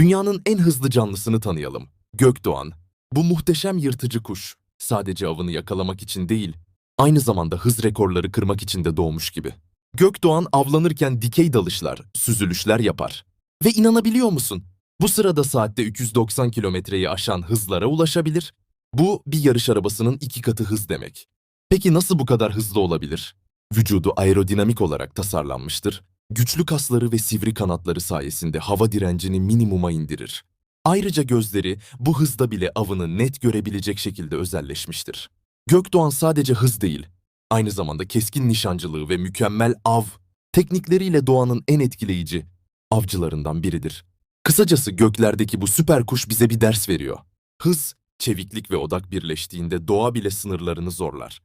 Dünyanın en hızlı canlısını tanıyalım. Gökdoğan. Bu muhteşem yırtıcı kuş sadece avını yakalamak için değil, aynı zamanda hız rekorları kırmak için de doğmuş gibi. Gökdoğan avlanırken dikey dalışlar, süzülüşler yapar. Ve inanabiliyor musun? Bu sırada saatte 390 kilometreyi aşan hızlara ulaşabilir. Bu bir yarış arabasının iki katı hız demek. Peki nasıl bu kadar hızlı olabilir? Vücudu aerodinamik olarak tasarlanmıştır. Güçlü kasları ve sivri kanatları sayesinde hava direncini minimuma indirir. Ayrıca gözleri bu hızda bile avını net görebilecek şekilde özelleşmiştir. Gökdoğan sadece hız değil, aynı zamanda keskin nişancılığı ve mükemmel av teknikleriyle doğanın en etkileyici avcılarından biridir. Kısacası göklerdeki bu süper kuş bize bir ders veriyor. Hız, çeviklik ve odak birleştiğinde doğa bile sınırlarını zorlar.